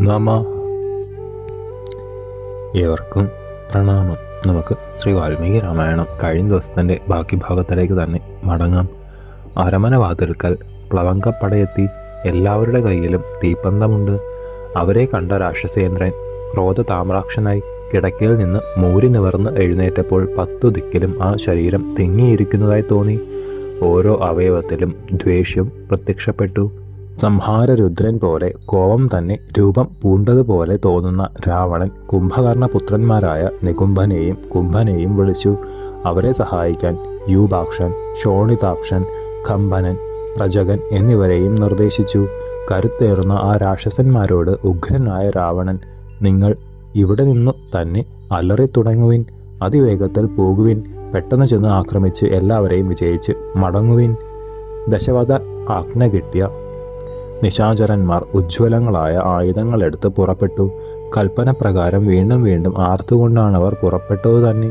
നമ ഏവർക്കും പ്രണാമം. നമുക്ക് ശ്രീ വാൽമീകി രാമായണം കഴിഞ്ഞ ദിവസത്തിന്റെ ബാക്കി ഭാഗത്തിലേക്ക് തന്നെ മടങ്ങാം. അരമന വാതിൽക്കൽ പ്ലവങ്കപ്പടയെത്തി എല്ലാവരുടെ കയ്യിലും തീപ്പന്തമുണ്ട്. അവരെ കണ്ട രാക്ഷസേന്ദ്രൻ ക്രോധ താമ്രാക്ഷനായി കിടക്കയിൽ നിന്ന് മൂരി നിവർന്ന് എഴുന്നേറ്റപ്പോൾ പത്തു ദിക്കിലും ആ ശരീരം തിങ്ങിയിരിക്കുന്നതായി തോന്നി. ഓരോ അവയവത്തിലും ദ്വേഷ്യം പ്രത്യക്ഷപ്പെട്ടു. സംഹാരരുദ്രൻ പോലെ കോപം തന്നെ രൂപം പൂണ്ടതുപോലെ തോന്നുന്ന രാവണൻ കുംഭകർണപുത്രന്മാരായ നികുംഭനെയും കുംഭനെയും വിളിച്ചു. അവരെ സഹായിക്കാൻ യൂപാക്ഷൻ ഷോണിതാക്ഷൻ കമ്പനൻ പ്രജകൻ എന്നിവരെയും നിർദ്ദേശിച്ചു. കരുത്തേറുന്ന ആ രാക്ഷസന്മാരോട് ഉഗ്രനായ രാവണൻ നിങ്ങൾ ഇവിടെ നിന്നു തന്നെ അലറി തുടങ്ങുവിൻ അതിവേഗത്തിൽ പോകുവിൻ പെട്ടെന്ന് ചെന്ന് ആക്രമിച്ച് എല്ലാവരെയും വിജയിച്ച് മടങ്ങുവിൻ. ദശവധ ആജ്ഞ കിട്ടിയ നിശാചരന്മാർ ഉജ്ജ്വലങ്ങളായ ആയുധങ്ങളെടുത്ത് പുറപ്പെട്ടു. കൽപ്പന പ്രകാരം വീണ്ടും വീണ്ടും അവർ പുറപ്പെട്ടത് തന്നെ.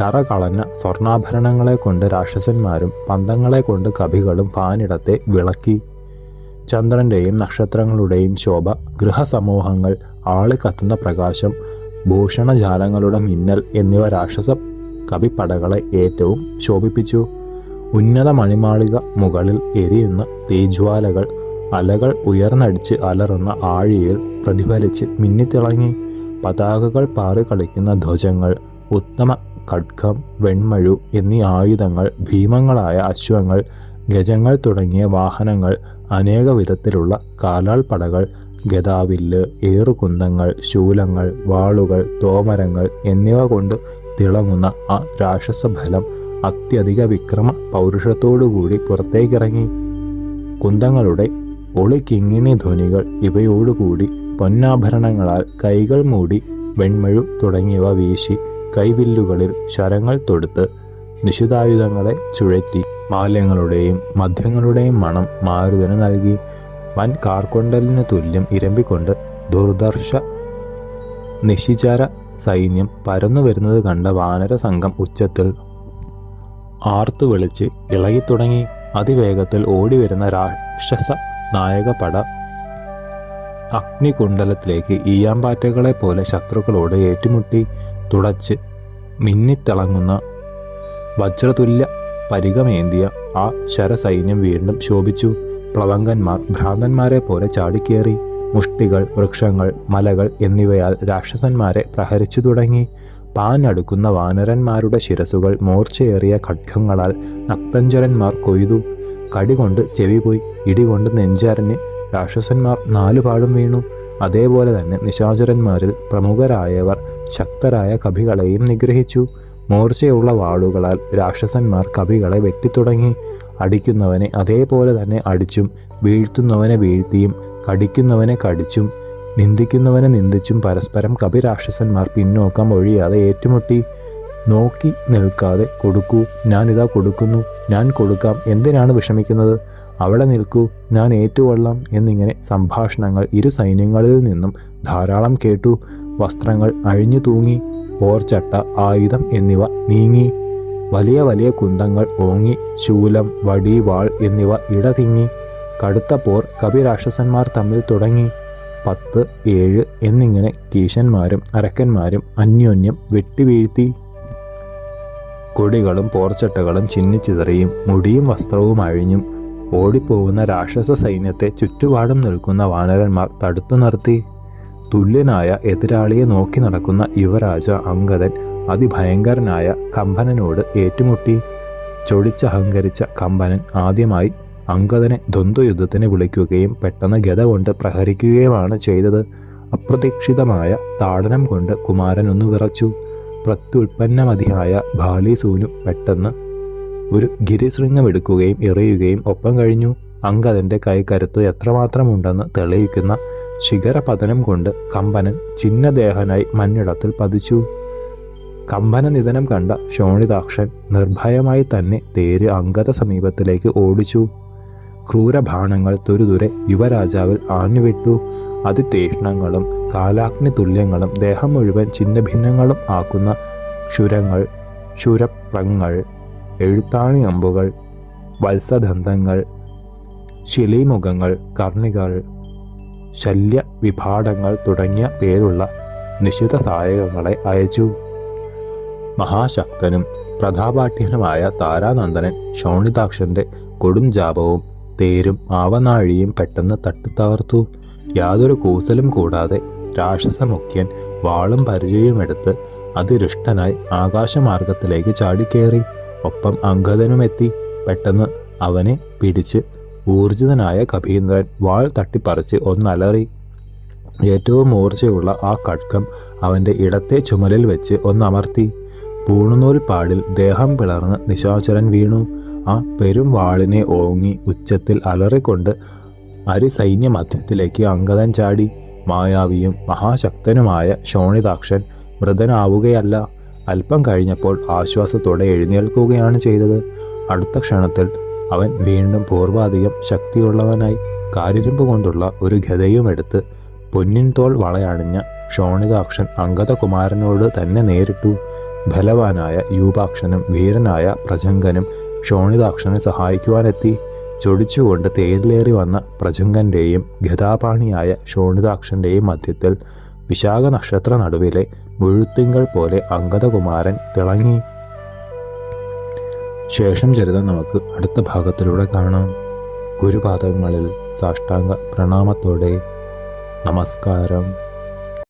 കറ കളഞ്ഞ സ്വർണാഭരണങ്ങളെ കൊണ്ട് രാക്ഷസന്മാരും പന്തങ്ങളെ കൊണ്ട് കവികളും ഫാനിടത്തെ വിളക്കി. ചന്ദ്രന്റെയും നക്ഷത്രങ്ങളുടെയും ശോഭ ഗൃഹസമൂഹങ്ങൾ ആളിക്കത്തുന്ന പ്രകാശം ഭൂഷണജാലങ്ങളുടെ മിന്നൽ എന്നിവ രാക്ഷസ കവിപ്പടകളെ ഏറ്റവും ശോഭിപ്പിച്ചു. ഉന്നത മണിമാളിക മുകളിൽ എരിയുന്ന തീജ്വാലകൾ അലകൾ ഉയർന്നടിച്ച് അലറുന്ന ആഴിയിൽ പ്രതിഫലിച്ച് മിന്നിത്തിളങ്ങി. പതാകകൾ പാറി കളിക്കുന്ന ധ്വജങ്ങൾ ഉത്തമ ഖഡ്ഗം വെൺമഴു എന്നീ ആയുധങ്ങൾ ഭീമങ്ങളായ അശ്വങ്ങൾ ഗജങ്ങൾ തുടങ്ങിയ വാഹനങ്ങൾ അനേക വിധത്തിലുള്ള കാലാൾപ്പടകൾ ഗതാവില്ല് ഏറുകുന്തങ്ങൾ ശൂലങ്ങൾ വാളുകൾ തോമരങ്ങൾ എന്നിവ കൊണ്ട് തിളങ്ങുന്ന ആ രാക്ഷസഫലം അത്യധിക വിക്രമ പൗരുഷത്തോടുകൂടി പുറത്തേക്കിറങ്ങി. കുന്തങ്ങളുടെ ഒളിക്കിങ്ങിണി ധ്വനികൾ ഇവയോടുകൂടി പൊന്നാഭരണങ്ങളാൽ കൈകൾ മൂടി വെൺമഴു തുടങ്ങിയവ വീശി കൈവില്ലുകളിൽ ശരങ്ങൾ തൊടുത്ത് നിശിതായുധങ്ങളെ ചുഴറ്റി മാല്യങ്ങളുടെയും മദ്യങ്ങളുടെയും മണം മാരുതന് നൽകി. വൻ കാർക്കൊണ്ടലിന് തുല്യം ഇരമ്പിക്കൊണ്ട് ദുർദർശ നിശിചര സൈന്യം പരന്നു വരുന്നത് കണ്ട വാനര സംഘം ഉച്ചത്തിൽ ആർത്തു വിളിച്ച് ഇളകിത്തുടങ്ങി. അതിവേഗത്തിൽ ഓടിവരുന്ന രാക്ഷസ നായകപട. അഗ്നികുണ്ടലത്തിലേക്ക് ഈയാമ്പാറ്റകളെ പോലെ ശത്രുക്കളോട് ഏറ്റുമുട്ടി തുടച്ച് മിന്നിത്തിളങ്ങുന്ന വജ്രതുല്യ പരിഗമേന്തിയ ആ ശരസൈന്യം വീണ്ടും ശോഭിച്ചു. പ്ലവങ്കന്മാർ ഭ്രാന്തന്മാരെ പോലെ ചാടിക്കേറി. മുഷ്ടികൾ വൃക്ഷങ്ങൾ മലകൾ എന്നിവയാൽ രാക്ഷസന്മാരെ പ്രഹരിച്ചു തുടങ്ങി. പാഞ്ഞടുക്കുന്ന വാനരന്മാരുടെ ശിരസുകൾ മൂർച്ചയേറിയ ഖഡ്ഗങ്ങളാൽ നക്തഞ്ചരന്മാർ കൊയ്തു. കടികൊണ്ട് ചെവി പോയി. ഇടികൊണ്ട് നെഞ്ചാരന് രാക്ഷസന്മാർ നാലുപാടും വീണു. അതേപോലെ തന്നെ നിശാചരന്മാരിൽ പ്രമുഖരായവർ ശക്തരായ കവികളെയും നിഗ്രഹിച്ചു. മൂർച്ചയുള്ള വാളുകളാൽ രാക്ഷസന്മാർ കവികളെ വെട്ടിത്തുടങ്ങി അടിക്കുന്നവനെ അതേപോലെ തന്നെ അടിച്ചും വീഴ്ത്തുന്നവനെ വീഴ്ത്തിയും കടിക്കുന്നവനെ കടിച്ചും നിന്ദിക്കുന്നവനെ നിന്ദിച്ചും പരസ്പരം കവിരാക്ഷസന്മാർ പിന്നോക്കം ഒഴിയാതെ ഏറ്റുമുട്ടി. നോക്കി നിൽക്കാതെ കൊടുക്കൂ. ഞാനിതാ കൊടുക്കുന്നു. ഞാൻ കൊടുക്കാം. എന്തിനാണ് വിഷമിക്കുന്നത്? അവിടെ നിൽക്കൂ. ഞാൻ ഏറ്റുകൊള്ളാം എന്നിങ്ങനെ സംഭാഷണങ്ങൾ ഇരു സൈന്യങ്ങളിൽ നിന്നും ധാരാളം കേട്ടു. വസ്ത്രങ്ങൾ അഴിഞ്ഞു തൂങ്ങി. പോർച്ചട്ട ആയുധം എന്നിവ നീങ്ങി. വലിയ വലിയ കുന്തങ്ങൾ ഓങ്ങി. ശൂലം വടി വാൾ എന്നിവ ഇടതിങ്ങി. കടുത്ത പോർ കവിരാക്ഷസന്മാർ തമ്മിൽ തുടങ്ങി. പത്ത് ഏഴ് എന്നിങ്ങനെ കീശന്മാരും അരക്കന്മാരും അന്യോന്യം വെട്ടിവീഴ്ത്തി. കൊടികളും പോർച്ചട്ടകളും ചിന്നിച്ചിതറിയും. മുടിയും വസ്ത്രവും അഴിഞ്ഞും. ഓടിപ്പോകുന്ന രാക്ഷസ സൈന്യത്തെ ചുറ്റുപാടും നിൽക്കുന്ന വാനരന്മാർ തടുത്തു നിർത്തി. തുല്യനായ എതിരാളിയെ നോക്കി നടക്കുന്ന യുവരാജ അങ്കദൻ അതിഭയങ്കരനായ കമ്പനനോട് ഏറ്റുമുട്ടി. ചൊടിച്ചഹങ്കരിച്ച കമ്പനൻ ആദ്യമായി അങ്കദനെ ദ്വന്ദ്വയുദ്ധത്തിന് വിളിക്കുകയും പെട്ടെന്ന് ഗത കൊണ്ട് പ്രഹരിക്കുകയുമാണ് ചെയ്തത്. അപ്രതീക്ഷിതമായ താടനം കൊണ്ട് കുമാരൻ ഒന്ന് വിറച്ചു. പ്രത്യുൽപ്പന്നമതിയായ ബാലിസൂനു പെട്ടെന്ന് ഒരു ഗിരിശൃംഗം ഗിരിശൃംഗമെടുക്കുകയും എറിയുകയും ഒപ്പം കഴിഞ്ഞു. അങ്കദന്റെ കൈക്കരുത്ത് എത്രമാത്രമുണ്ടെന്ന് തെളിയിക്കുന്ന ശിഖരപതനം കൊണ്ട് കമ്പനൻ ചിഹ്നദേഹനായി മണ്ണിടത്തിൽ പതിച്ചു. കമ്പന നിധനം കണ്ട ശോണിതാക്ഷൻ നിർഭയമായി തന്നെ തേര് അങ്കത സമീപത്തിലേക്ക് ഓടിച്ചു. ക്രൂരബാണങ്ങൾ തുരുതുരെ യുവരാജാവിൽ ആഞ്ഞുവിട്ടു. അതിതീഷ്ണങ്ങളും കാലാഗ്നി തുല്യങ്ങളും ദേഹം മുഴുവൻ ചിഹ്നഭിന്നങ്ങളും ആക്കുന്ന ക്ഷുരങ്ങൾ ശുരപ്രങ്ങൾ എഴുത്താണി അമ്പുകൾ വത്സദന്തങ്ങൾ ശിലീമുഖങ്ങൾ കർണികൾ ശല്യ വിഭാടങ്ങൾ തുടങ്ങിയ പേരുള്ള നിശ്ചിത സഹായകങ്ങളെ അയച്ചു. മഹാശക്തനും പ്രതാപാഠ്യനുമായ താരാനന്ദനൻ ശോണിതാക്ഷന്റെ കൊടും ജാപവും തേരും ആവനാഴിയും പെട്ടെന്ന് തട്ടിത്തകർത്തു. യാതൊരു കൂസലും കൂടാതെ രാക്ഷസമുഖ്യൻ വാളും പരിചയമെടുത്ത് അതിരുഷ്ടനായി ആകാശമാർഗത്തിലേക്ക് ചാടിക്കേറി. ഒപ്പം അംഗദനുമെത്തി. പെട്ടെന്ന് അവനെ പിടിച്ച് ഊർജിതനായ കഭീന്ദ്രൻ വാൾ തട്ടിപ്പറിച്ച് ഒന്നലറി. ഏറ്റവും മൂർച്ചയുള്ള ആ ഖഡ്ഗം അവന്റെ ഇടത്തെ ചുമലിൽ വെച്ച് ഒന്നമർത്തി. പൂണുനൂൽ പാടിൽ ദേഹം പിളർന്ന് നിശാചരൻ വീണു. ആ പെരും വാളിനെ ഓങ്ങി ഉച്ചത്തിൽ അലറിക്കൊണ്ട് അരിസൈന്യ മധ്യത്തിലേക്ക് അങ്കദൻ ചാടി മായാവിയും മഹാശക്തനുമായ ശോണിതാക്ഷൻ മൃതനാവുകയല്ല. അല്പം കഴിഞ്ഞപ്പോൾ ആശ്വാസത്തോടെ എഴുന്നേൽക്കുകയാണ് ചെയ്തത്. അടുത്ത ക്ഷണത്തിൽ അവൻ വീണ്ടും പൂർവാധികം ശക്തിയുള്ളവനായി കാരിരുമ്പ് കൊണ്ടുള്ള ഒരു ഗതയുമെടുത്ത് പൊന്നിൻ തോൾ വളയണിഞ്ഞ ക്ഷോണിതാക്ഷൻ അങ്കദകുമാരനോട് തന്നെ നേരിട്ടു. ബലവാനായ യൂപാക്ഷനും വീരനായ പ്രജങ്കനും ക്ഷോണിതാക്ഷനെ സഹായിക്കുവാനെത്തി. ചൊടിച്ചുകൊണ്ട് തേരിലേറി വന്ന പ്രജുങ്കന്റെയും ഗതാപാണിയായ ക്ഷോണിതാക്ഷന്റെയും മധ്യത്തിൽ വിശാഖ നക്ഷത്ര നടുവിലെ മുഴുത്തിങ്കൾ പോലെ അങ്കദകുമാരൻ തിളങ്ങി. ശേഷം ചരിതം നമുക്ക് അടുത്ത ഭാഗത്തിലൂടെ കാണാം. ഗുരുപാദങ്ങളിൽ സാഷ്ടാംഗ പ്രണാമത്തോടെ. നമസ്കാരം.